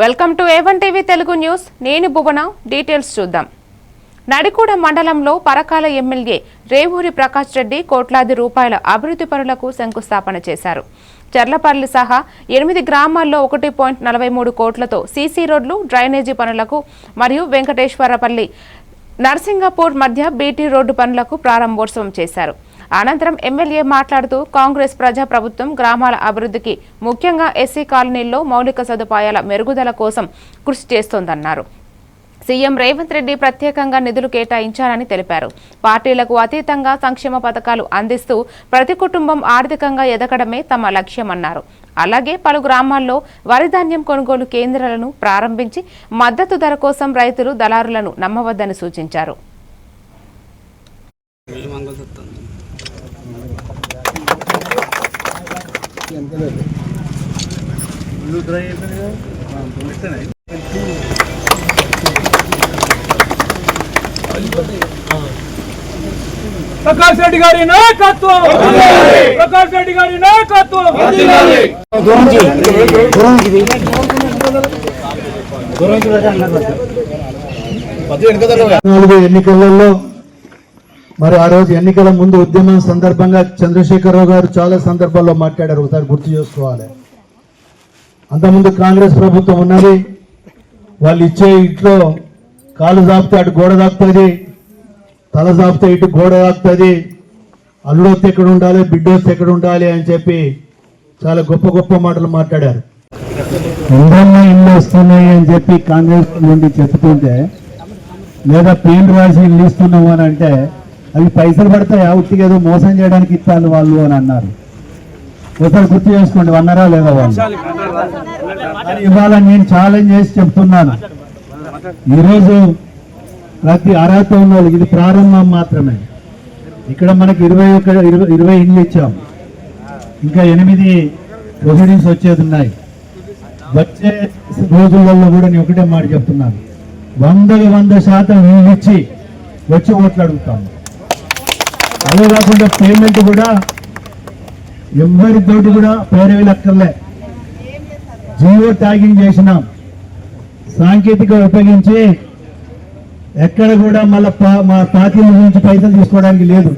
Welcome to A one TV Telugu news. నేను Bhuvana. Details చూద్దాం. నడికూడ మండలంలో పరకాల ఎమ్మెల్యే రేవూరి ప్రకాష్ రెడ్డి కోట్లాది రూపాయల అభివృద్ధి పనులకు శంకుస్థాపన చేశారు. చర్లపల్లి సహా ఎనిమిది గ్రామాల్లో ఒకటి పాయింట్ నలభై మూడు కోట్లతో సీసీ రోడ్లు డ్రైనేజీ పనులకు మరియు వెంకటేశ్వరపల్లి నర్సింగపూర్ మధ్య బీటీ రోడ్డు పనులకు ప్రారంభోత్సవం చేశారు. అనంతరం ఎమ్మెల్యే మాట్లాడుతూ కాంగ్రెస్ ప్రజా ప్రభుత్వం గ్రామాల అభివృద్ధికి ముఖ్యంగా ఎస్సీ కాలనీల్లో మౌలిక సదుపాయాల మెరుగుదల కోసం కృషి చేస్తోందన్నారు. సీఎం రేవంత్ రెడ్డి ప్రత్యేకంగా నిధులు కేటాయించారని తెలిపారు. పార్టీలకు అతీతంగా సంక్షేమ పథకాలు అందిస్తూ ప్రతి కుటుంబం ఆర్థికంగా ఎదగడమే తమ లక్ష్యమన్నారు. అలాగే పలు గ్రామాల్లో వరి ధాన్యం కొనుగోలు కేంద్రాలను ప్రారంభించి మద్దతు ధర కోసం రైతులు దళారులను నమ్మవద్దని సూచించారు. ప్రకాష్ రెడ్డి గారి నాయకత్వం! ప్రకాష్ రెడ్డి గారి నాయకత్వం! నాలుగు ఎన్నికలలో మరి ఆ రోజు ఎన్నికల ముందు ఉద్యమం సందర్భంగా చంద్రశేఖరరావు గారు చాలా సందర్భాల్లో మాట్లాడారు. ఒకసారి గుర్తు చేసుకోవాలి. అంతకుముందు కాంగ్రెస్ ప్రభుత్వం ఉన్నది. వాళ్ళు ఇచ్చే ఇంట్లో కాలు దాపితే అటు గోడ దాపుతుంది. తల దాపితే ఇటు గోడ దాపుతుంది అల్లుడొస్తే ఎక్కడ ఉండాలి బిడ్డొస్తే ఎక్కడ ఉండాలి అని చెప్పి చాలా గొప్ప గొప్ప మాటలు మాట్లాడారు. ఇంద్రమ్మ ఇల్లు వస్తున్నాయి అని చెప్పి కాంగ్రెస్ నుండి చెప్తుంటే లేదా పేరు రాసి ఇల్లు ఇస్తున్నాము అని అంటే అవి పైసలు పడతాయి? ఉట్టిగా ఏదో మోసం చేయడానికి ఇస్తాను వాళ్ళు అని అన్నారు. ఒకసారి గుర్తు చేసుకోండి అన్నారా లేదా వాళ్ళు? ఇవాళ నేను ఛాలెంజ్ చేసి చెప్తున్నాను. ఈరోజు ప్రతి అర్హత ఉన్న వాళ్ళకి ఇది ప్రారంభం మాత్రమే. ఇక్కడ మనకి ఇరవై ఒక ఇరవై ఇరవై ఇండ్లు ఇచ్చాం. ఇంకా ఎనిమిది ప్రొసీడింగ్స్ వచ్చేది ఉన్నాయి. వచ్చే రోజులలో కూడా నేను ఒకటే మాట చెప్తున్నాను. వందకి వంద శాతం ఇల్లు ఇచ్చి వచ్చి ఓట్లు అడుగుతాము అదే కాకుండా పేమెంట్ కూడా ఎవరితోటి కూడా పేరవేలక్కర్లే జియో ట్యాగింగ్ చేసినాం. సాంకేతిక ఉపయోగించి ఎక్కడ కూడా మళ్ళీ మా పార్టీల నుంచి పైసలు తీసుకోవడానికి లేదు.